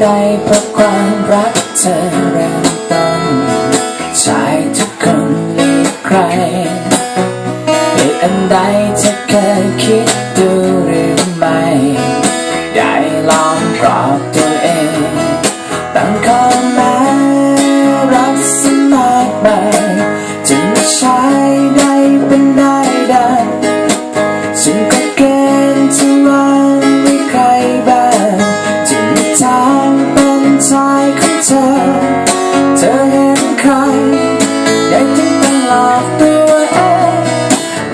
ใดเพราะความรักเธอเริ่มต้นชายทุกคนหลีใครเหตุอันใดเธอเคยคิด เป็นชายของเธอ เธอเห็นใครอยากจะต้องหลอกตัวเอง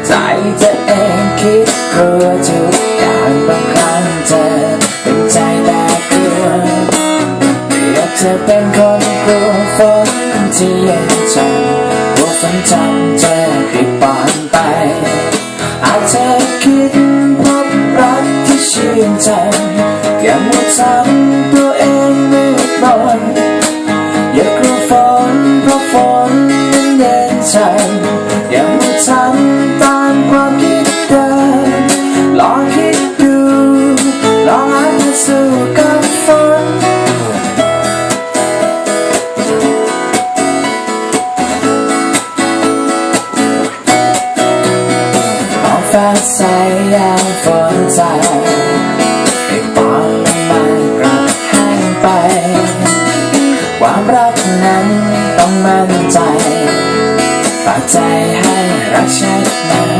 ใจเธอเองคิดกลัวทุกอย่างบางครั้งเธอเป็นใจแต่กลัวอยากจะเป็นคนกลัวฝนที่เย็นจังกลัวฝนทำเธอผิดปานไปอาจเธอคิดพบรักที่ชื่นใจอย่ามัวทำตัว ใสยามฝนใจให้ปอนลงมากลับแห้งไป ความรักนั้นต้องมั่นใจฝากใจให้รักชัดนั้นอ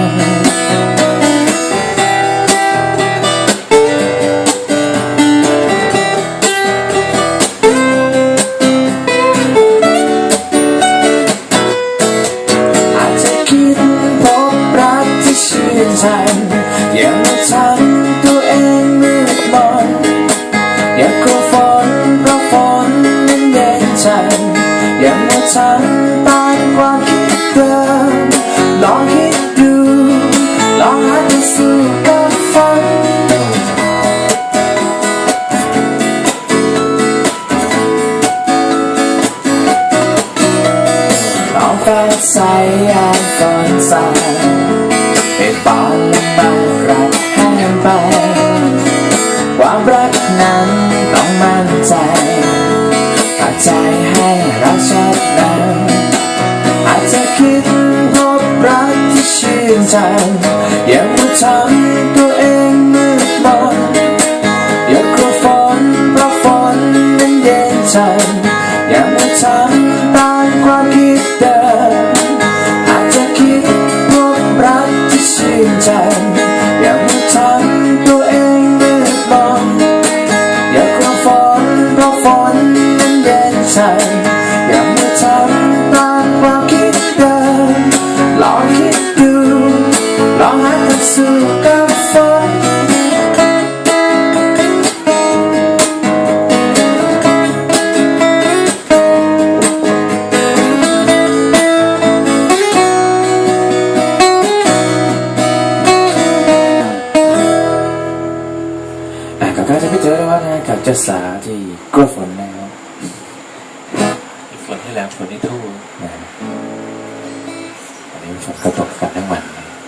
ใจ อย่ามาทำตัวเองมืดมนอย่ากลัวฝนเพราะฝนนั้นเย็นใจอย่ามาทำตามความคิดเดิมลองคิดดูลองหาทางสู้กับฝันท้องฟ้าใสยามฝนสาดให้ ปอนลงมากระแห้งไป ความรักนั้นต้องมั่นใจฝากใจให้เราชัดนั้นอาจจะคิดพบรักที่ชื่นใจอย่ามัวทำตัวเองมืดมนอย่ากลัวฝนเพราะฝนนั้นเย็นใจอย่ามาทำ ใจ อย่ามาทำตัวเองมืดมนอย่ากลัวฝนเพราะฝนนั้นเย็นใจอย่ามาทำตามความคิดเดิมลองคิดดูลองหาทางสู้ เจ้าสาที่กลัวฝนแล้วฝนให้แล้วฝนให้ทู่นะอันนี้ฝนกระตกกันทั้งวัน